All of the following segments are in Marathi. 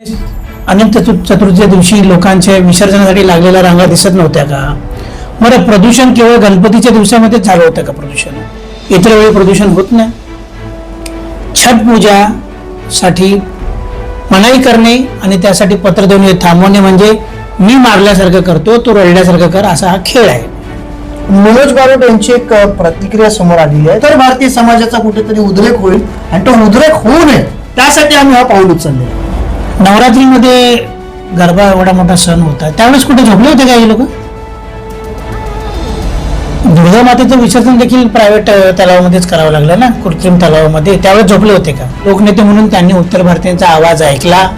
अनंत चतुर्थीच्या दिवशी लोकांच्या विसर्जनासाठी लागलेल्या रांगा दिसत नव्हत्या का? बरं प्रदूषण केवळ गणपतीच्या दिवसामध्येच झालं होतं का प्रदूषण? इतर वेळी प्रदूषण होत नाही? छठ पूजा साठी मनाई करणे आणि त्यासाठी पत्र देऊन हे थांबवणे म्हणजे मी मारल्यासारखं करतो तो रडल्यासारखं कर असा हा खेळ आहे. मनोज बारोट यांची एक प्रतिक्रिया समोर आलेली आहे. तर भारतीय समाजाचा कुठेतरी उद्रेक होईल आणि तो उद्रेक होऊ नये. त्यासाठी आम्ही हा पाऊल उचललेला नवरात्रीमध्ये गरबा एवढा मोठा सण होता. त्यावेळेस कुठे झोपले होते का हे लोक? दुर्गा मातेचं विसर्जन देखील प्रायव्हेट तलावामध्येच करावं लागलं ना? कृत्रिम तलावामध्ये. त्यावेळेस झोपले होते का? लोकनेते म्हणून त्यांनी उत्तर भारतीयांचा आवाज ऐकला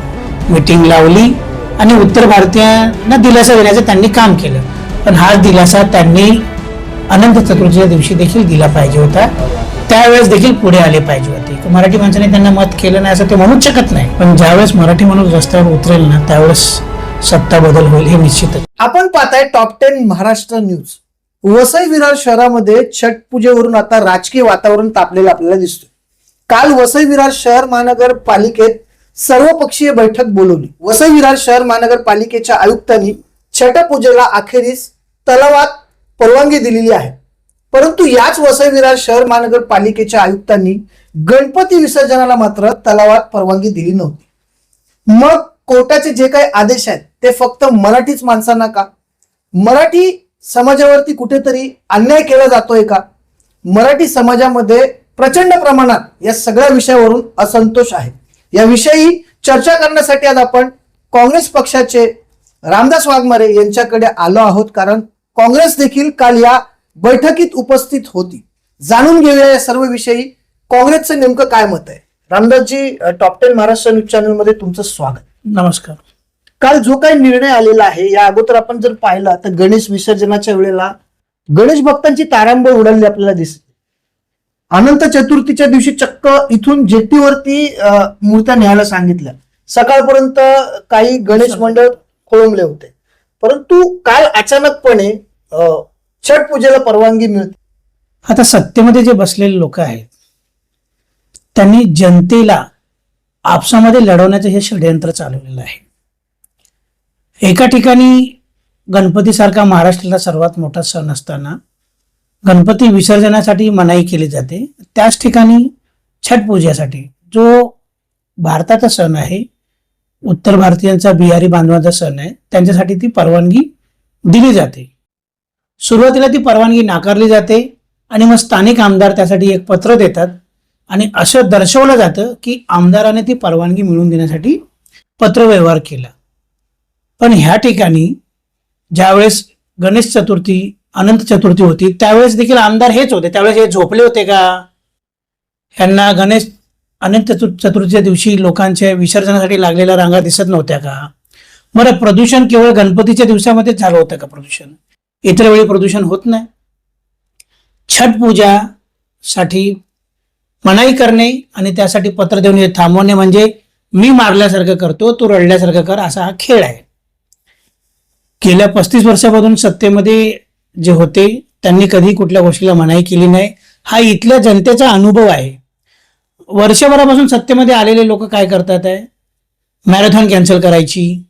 मिटिंग लावली आणि उत्तर भारतीयांना दिलासा देण्याचं त्यांनी काम केलं. पण हाच दिलासा त्यांनी अनंत चतुर्थीच्या दिवशी देखील दिला पाहिजे होता. त्यावेळेस देखील पुढे आले पाहिजे होते. मराठी माणसाने त्यांना मत केलं नाही असं ते म्हणूच शकत नाही. पण ज्यावेळेस मराठी माणूस रस्त्यावर उतरेल ना त्यावेळेस सत्ता बदल होईल हे निश्चितच. आपण पाहताय top ten Maharashtra news Vasai Virar शहरामध्ये छठ पूजेवरून आता राजकीय वातावरण तापलेलं आपल्याला दिसतोय. काल वसई विरार शहर महानगरपालिकेत सर्वपक्षीय बैठक बोलवली. वसई विरार शहर महानगरपालिकेच्या आयुक्तांनी छठ पूजेला अखेरीस तलावात परवानगी दिलेली आहे. परंतु याच वसईविरार शहर महानगरपालिकेच्या आयुक्तांनी गणपती विसर्जनाला मात्र तलावात परवानगी दिली नव्हती. मग कोर्टाचे जे काही आदेश आहेत ते फक्त मराठीच माणसांना का? मराठी समाजावरती कुठेतरी अन्याय केला जातोय का? मराठी समाजामध्ये प्रचंड प्रमाणात या सगळ्या विषयावरून असंतोष आहे. याविषयी चर्चा करण्यासाठी आज आपण काँग्रेस पक्षाचे रामदास वाघमारे यांच्याकडे आलो आहोत कारण काँग्रेस देखील काल या बैठकीत उपस्थित होती. जाणून घेऊया या सर्व विषयी काँग्रेसचं नेमकं काय मत आहे? Ramdasji top ten Maharashtra news चॅनलमध्ये तुमचं स्वागत. नमस्कार. काल जो काही निर्णय आलेला आहे या अगोदर आपण जर पाहिला तर गणेश विसर्जनाच्या वेळेला गणेश भक्तांची तारांबळ उडाली आपल्याला दिसते अनंत चतुर्थीच्या दिवशी चक्क इथून जेट्टीवरती मूर्त्या न्यायला सांगितल्या. सकाळपर्यंत काही गणेश मंडळ खोळंबले होते. परंतु काल अचानकपणे अं, छठ पूजेला परवानगी मिळते. आता सत्तेमध्ये जे बसलेले लोक आहेत त्यांनी जनतेला आपसामध्ये लढवण्याचं हे षडयंत्र चालवलेलं आहे. एका ठिकाणी गणपतीसारखा महाराष्ट्राला सर्वात मोठा सण असताना गणपती विसर्जनासाठी मनाई केली जाते. त्याच ठिकाणी छठ पूजेसाठी जो भारताचा सण आहे उत्तर भारतीयांचा बिहारी बांधवाचा सण आहे. त्यांच्यासाठी ती परवानगी दिली जाते. सुरुवातीला ती परवानगी नाकारली जाते आणि मग स्थानिक आमदार त्यासाठी एक पत्र देतात आणि असं दर्शवलं जातं की आमदाराने ती परवानगी मिळवून देण्यासाठी पत्रव्यवहार केला. पण ह्या ठिकाणी ज्यावेळेस गणेश चतुर्थी अनंत चतुर्थी होती त्यावेळेस देखील आमदार हेच होते. त्यावेळेस हे झोपले होते का? ह्यांना गणेश अनंत चतुर चतुर्थीच्या दिवशी लोकांच्या विसर्जनासाठी लागलेल्या रांगा दिसत नव्हत्या का? बरं प्रदूषण केवळ गणपतीच्या दिवसामध्येच झालं होतं का प्रदूषण? इतर वेळी प्रदूषण होत नाही? छठ पूजा साठी मनाई करणे आणि त्यासाठी पत्र देऊन हे थांबवणे म्हणजे मी मारल्यासारखं करतो तो रडल्यासारखं कर असा हा खेळ आहे. गेल्या पस्तीस वर्षापासून सत्तेमध्ये जे होते त्यांनी कधी कुठल्या गोष्टीला मनाई केली नाही. हा इथल्या जनतेचा अनुभव आहे. वर्षभरापासून सत्तेमध्ये आलेले लोक काय करतात आहे? मॅरेथॉन कॅन्सल करायची.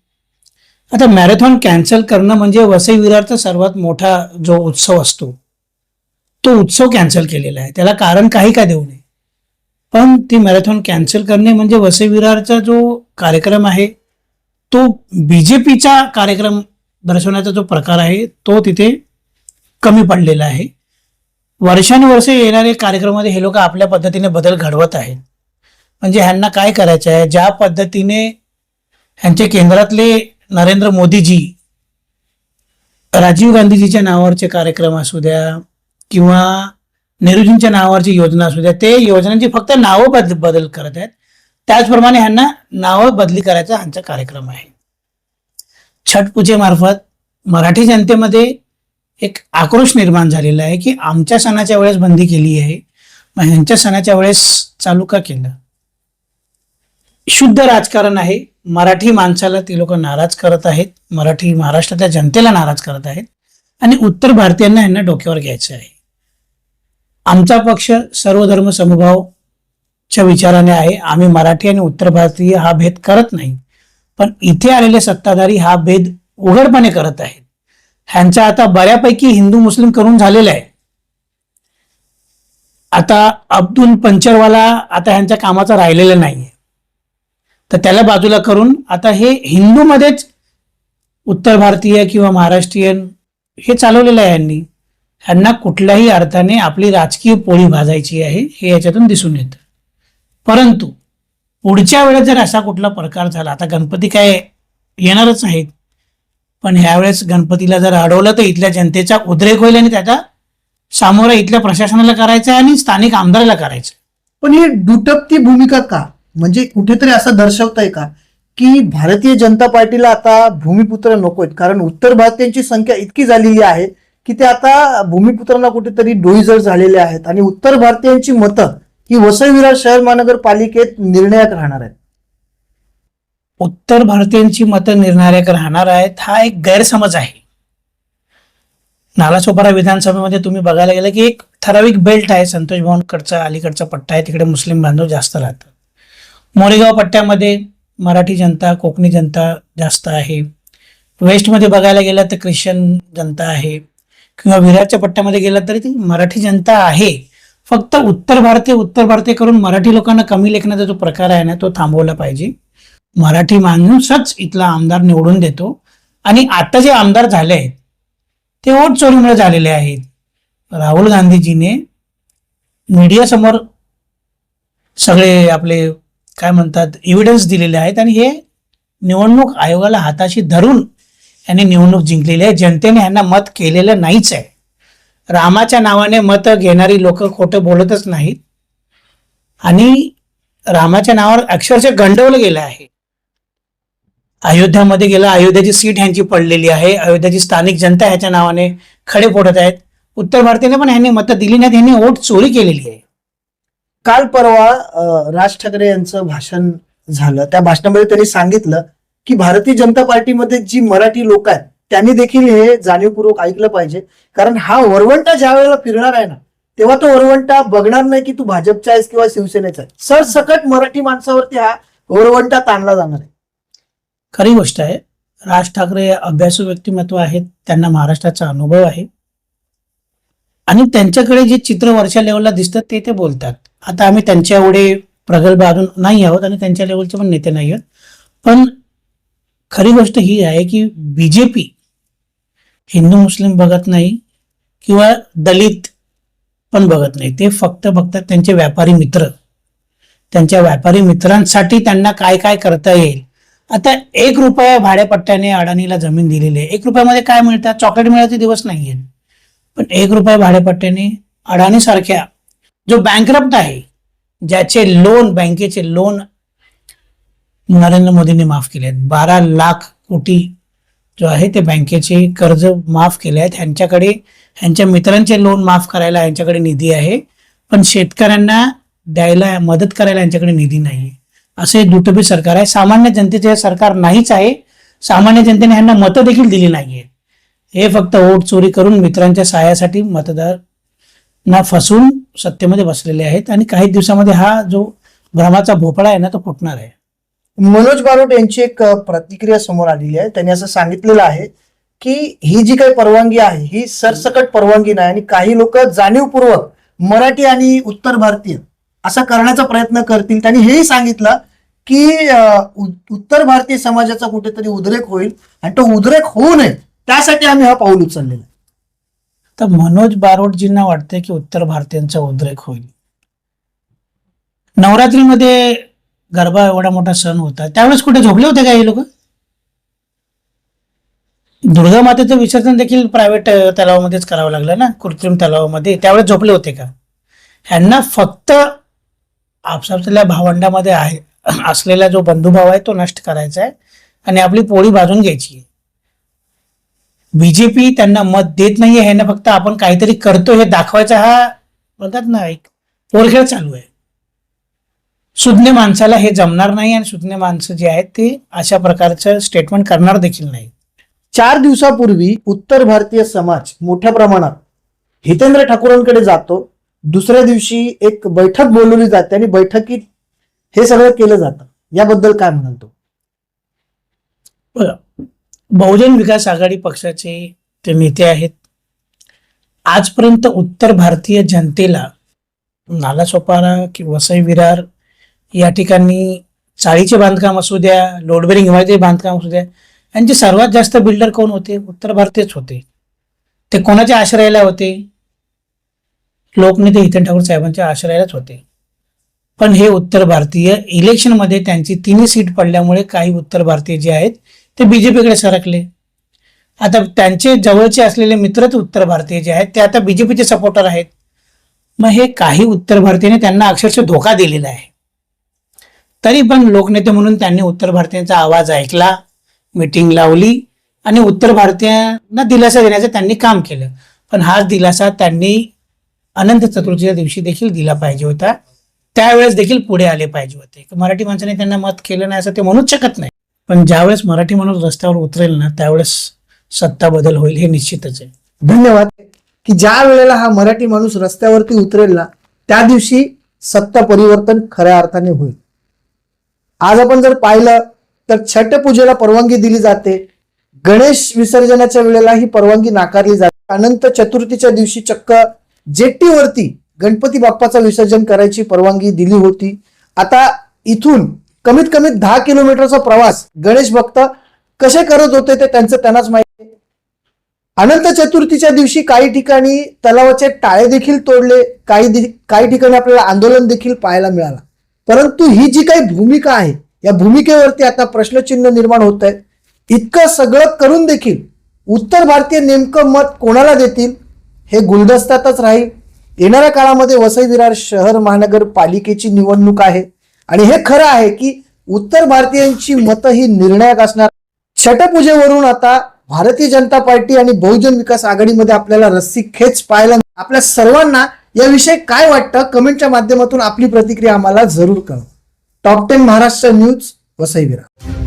आता मॅरेथॉन कॅन्सल करणं म्हणजे वसई विरारचा सर्वात मोठा जो उत्सव असतो तो उत्सव कॅन्सल केलेला आहे. त्याला कारण काही का देऊ नये? पण ती मॅरेथॉन कॅन्सल करणे म्हणजे वसई विरारचा जो कार्यक्रम आहे तो बी जे पीचा कार्यक्रम दर्शवण्याचा जो प्रकार आहे तो तिथे कमी पडलेला आहे. वर्षानुवर्षे येणारे कार्यक्रमामध्ये हे लोक आपल्या पद्धतीने बदल घडवत आहेत. म्हणजे ह्यांना काय करायचं आहे? ज्या पद्धतीने ह्यांचे केंद्रातले नरेंद्र मोदीजी राजीव गांधीजीच्या नावावरचे कार्यक्रम असू द्या किंवा नेहरूजींच्या नावावरची योजना असू द्या ते योजनांची फक्त नावं बदल बदल करत आहेत. त्याचप्रमाणे ह्यांना नावं बदली करायचा ह्यांचा कार्यक्रम आहे. छठ पूजेमार्फत मराठी जनतेमध्ये एक आक्रोश निर्माण झालेला आहे की आमच्या सणाच्या वेळेस बंदी केली आहे मग ह्यांच्या सणाच्या वेळेस चालू का केलं? शुद्ध राजकारण आहे. मराठी माणसाला ती लोक नाराज करत आहेत. मराठी महाराष्ट्रातल्या जनतेला नाराज करत आहेत. आणि उत्तर भारतीयांना यांना डोक्यावर घ्यायचं आहे. आमचा पक्ष सर्वधर्म समभाव समभावच्या विचाराने आहे. आम्ही मराठी आणि उत्तर भारतीय हा भेद करत नाही. पण इथे आलेले सत्ताधारी हा भेद उघडपणे करत आहेत. ह्यांचा आता बऱ्यापैकी हिंदू मुस्लिम करून झालेला आहे आता अब्दुल पंचरवाला आता ह्यांच्या कामाचा राहिलेला नाहीये. तर त्याला बाजूला करून आता हे हिंदूमध्येच उत्तर भारतीय किंवा महाराष्ट्रीयन हे चालवलेलं आहे यांनी. ह्यांना कुठल्याही अर्थाने आपली राजकीय पोळी भाजायची आहे हे याच्यातून दिसून येतं. परंतु पुढच्या वेळेस जर असा कुठला प्रकार झाला आता गणपती काय येणारच आहेत पण ह्यावेळेस गणपतीला जर अडवलं तर इथल्या जनतेचा उद्रेक होईल आणि त्याचा सामोरा इथल्या प्रशासनाला करायचा आणि स्थानिक आमदाराला करायचं पण ही दुटपती भूमिका का? म्हणजे कुठेतरी असं दर्शवतंय का? की भारतीय जनता पार्टीला आता भूमिपुत्र नको आहेत कारण उत्तर भारतीयांची संख्या इतकी झालेली आहे की ते आता भूमिपुत्रांना कुठेतरी डोईजड झालेले आहेत. आणि उत्तर भारतीयांची मतं ही वसई विरार शहर महानगरपालिकेत निर्णायक राहणार आहेत. उत्तर भारतीयांची मतं निर्णायक राहणार आहेत हा एक गैरसमज आहे. नालासोपारा विधानसभेमध्ये तुम्ही बघायला गेलं की एक ठराविक बेल्ट आहे संतोष भवनकडचा अलीकडचा पट्टा आहे तिकडे मुस्लिम बांधव जास्त राहतात. मोरेगाव पट्ट्यामध्ये मराठी जनता कोकणी जनता जास्त आहे. वेस्टमध्ये बघायला गेलं तर ख्रिश्चन जनता आहे. किंवा विरारच्या पट्ट्यामध्ये गेलं तरी ती मराठी जनता आहे. फक्त उत्तर भारतीय उत्तर भारतीय करून मराठी लोकांना कमी लेखण्याचा जो प्रकार आहे ना तो थांबवला पाहिजे. मराठी माणूसच इथला आमदार निवडून देतो. आणि आता जे आमदार झाले आहेत ते वोट चोरीमुळे झालेले आहेत. राहुल गांधीजीने मीडियासमोर सगळे आपले काय म्हणतात एव्हिडन्स दिलेले आहेत आणि हे निवडणूक आयोगाला हाताशी धरून यांनी निवडणूक जिंकलेली आहे. जनतेने यांना मत केलेलं नाहीच आहे. रामाच्या नावाने मत घेणारी लोक खोटं बोलतच नाहीत. आणि रामाच्या नावावर अक्षरशः गंडवलं गेलं आहे. अयोध्यामध्ये गेला अयोध्याची सीट ह्यांची पडलेली आहे. अयोध्याची स्थानिक जनता ह्याच्या नावाने खडे फोडत आहेत. उत्तर भारतीने पण ह्यांनी मतं दिली नाहीत ह्यांनी वोट चोरी केलेली आहे. काल परवा राज ठाकरे यांचं भाषण झालं. त्या भाषणामध्ये त्यांनी सांगितलं की भारतीय जनता पार्टीमध्ये जी मराठी लोक आहेत त्यांनी देखील हे जाणीवपूर्वक ऐकलं पाहिजे. कारण हा वरवंटा ज्या वेळेला फिरणार आहे ना तेव्हा तो वरवंटा बघणार नाही की तू भाजपचा आहेस किंवा शिवसेनेचा आहे सरसकट मराठी माणसावरती हा वरवंटा ताणला जाणार आहे. खरी गोष्ट आहे राज ठाकरे अभ्यासू व्यक्तिमत्व आहेत त्यांना महाराष्ट्राचा अनुभव आहे. आणि त्यांच्याकडे जे चित्र वरच्या लेवलला दिसतं ते ते बोलतात. आता आम्ही त्यांच्या एवढे प्रगल्भ अजून नाही आहोत आणि त्यांच्या लेवलचे पण नेते नाही आहोत. पण खरी गोष्ट ही आहे की बीजेपी हिंदू मुस्लिम बघत नाही किंवा दलित पण बघत नाही. ते फक्त बघतात त्यांचे व्यापारी मित्र. त्यांच्या व्यापारी मित्रांसाठी त्यांना काय काय करता येईल? आता एक रुपया भाड्यापट्ट्याने अडाणीला जमीन दिलेली आहे. एक रुपयामध्ये काय मिळतात चॉकलेट मिळायचे दिवस नाहीये. पण एक रुपया भाड्यापट्ट्याने अडाणी सारख्या जो बँकरप्ट आहे ज्याचे लोन बँकेचे लोन नरेंद्र मोदींनी माफ केले आहेत. बारा लाख कोटी जो आहे ते बँकेचे कर्ज माफ केले आहेत. ह्यांच्याकडे ह्यांच्या मित्रांचे लोन माफ करायला यांच्याकडे निधी आहे. पण शेतकऱ्यांना द्यायला मदत करायला यांच्याकडे निधी नाही असं हे दुटबी सरकार आहे. सामान्य जनतेचे हे सरकार नाहीच आहे. सामान्य जनतेने ह्यांना मतं देखील दिली नाहीये. हे फक्त वोट चोरी करून मित्रांच्या सहाय्यासाठी मतदारांना फसवून सत्तेमध्ये बसलेले आहेत आणि काही दिवसामध्ये हा जो भ्रमाचा भोपळा आहे ना तो फुटणार आहे. मनोज बारोट यांची एक प्रतिक्रिया समोर आलेली आहे. त्यांनी असं सांगितलेलं आहे की ही जी काही परवानगी आहे ही सरसकट परवानगी नाही आणि काही लोक जाणीवपूर्वक मराठी आणि उत्तर भारतीय असा करण्याचा प्रयत्न करतील. त्यांनी हेही सांगितलं की उत्तर भारतीय समाजाचा कुठेतरी उद्रेक होईल आणि तो उद्रेक होऊ नये. त्यासाठी आम्ही हा पाऊल उचललेला आहे. तर मनोज बारोटजींना वाटतंय की उत्तर भारतीयांचा उद्रेक होईल. नवरात्रीमध्ये गरबा एवढा मोठा सण होता त्यावेळेस कुठे झोपले होते का हे लोक? दुर्गा मातेचं विसर्जन देखील प्रायव्हेट तलावामध्येच करावं लागलं ना? कृत्रिम तलावामध्ये त्यावेळेस झोपले होते का? ह्यांना फक्त आपसापल्या भावंडामध्ये आहे. असलेला जो बंधुभाव आहे तो नष्ट करायचा आहे आणि आपली पोळी भाजून घ्यायची आहे. बीजेपी त्यांना मत देत नाहीये ना फक्त आपण काहीतरी करतो हे दाखवायचा हा म्हणतात ना एक पोरखेळ चालू आहे. सुज्ञ माणसाला हे जमणार नाही आणि सुज्ञ माणसं जे आहेत ते अशा प्रकारचं स्टेटमेंट करणार देखील नाही चार दिवसापूर्वी उत्तर भारतीय समाज मोठ्या प्रमाणात हितेंद्र ठाकूरांकडे जातो दुसऱ्या दिवशी एक बैठक बोलवली जाते आणि बैठकीत हे सगळं केलं जातं. याबद्दल काय म्हणाल तो? बहुजन विकास आघाडी पक्षाचे ते नेते आहेत. आजपर्यंत उत्तर भारतीय जनतेला नालासोपारा कि वसई विरार या ठिकाणी चाळीचे बांधकाम असू द्या लोडबेरिंग इमारती बांधकाम असू द्या यांचे सर्वात जास्त बिल्डर कोण होते? उत्तर भारतीयच होते. ते कोणाच्या आश्रयाला होते? लोकनेते हितेन ठाकूर साहेबांच्या आश्रयालाच होते. पण हे उत्तर भारतीय इलेक्शनमध्ये त्यांची तिन्ही सीट पडल्यामुळे काही उत्तर भारतीय जे आहेत ते बीजेपीकडे सरकले. आता त्यांचे जवळचे असलेले मित्रच उत्तर भारतीय जे आहेत ते आता बीजेपीचे सपोर्टर आहेत. मग हे काही उत्तर भारतीयने त्यांना अक्षरशः धोका दिलेला आहे. तरी पण लोकनेते म्हणून त्यांनी उत्तर भारतीयांचा आवाज ऐकला मिटिंग लावली आणि उत्तर भारतीयांना दिलासा देण्याचं त्यांनी काम केलं. पण हाच दिलासा त्यांनी अनंत चतुर्थीच्या दिवशी देखील दिला पाहिजे होता. त्यावेळेस देखील पुढे आले पाहिजे होते. मराठी माणसाने त्यांना मत केलं नाही असं ते म्हणूच शकत नाही. पण ज्यावेळेस मराठी माणूस रस्त्यावर उतरेल ना त्यावेळेस सत्ता बदल होईल हे निश्चितच आहे. धन्यवाद. की ज्या वेळेला हा मराठी माणूस रस्त्यावरती उतरेल ना त्या दिवशी सत्ता परिवर्तन खऱ्या अर्थाने होईल. आज आपण जर पाहिलं तर छठ पूजेला परवानगी दिली जाते. गणेश विसर्जनाच्या वेळेला ही परवानगी नाकारली जाते. अनंत चतुर्थीच्या दिवशी चक्क जेट्टीवरती गणपती बाप्पाचं विसर्जन करायची परवानगी दिली होती. आता इथून कमीत कमी दहा किलोमीटरचा प्रवास गणेश भक्त कसे करत होते ते त्यांचं त्यांनाच माहिती अनंत चतुर्थीच्या दिवशी काही ठिकाणी तलावाचे टाळे देखील तोडले. काही काही ठिकाणी आपल्याला आंदोलन देखील पाहायला मिळालं. परंतु ही जी काही भूमिका आहे या भूमिकेवरती आता प्रश्नचिन्ह निर्माण होत आहे इतकं सगळं करून देखील उत्तर भारतीय नेमकं मत कोणाला देतील? हे गुलदस्त्यातच राहील. येणाऱ्या काळामध्ये वसई विरार शहर महानगरपालिकेची निवडणूक आहे. आणि हे खरं आहे की उत्तर भारतीयांची मतं ही निर्णायक असणार. छटपूजेवरून आता भारतीय जनता पार्टी आणि बहुजन विकास आघाडीमध्ये आपल्याला रस्सी खेच पाहायला आपल्या सर्वांना याविषयी काय वाटतं? कमेंटच्या माध्यमातून आपली प्रतिक्रिया आम्हाला जरूर कळवा. Top ten Maharashtra news Vasai Virar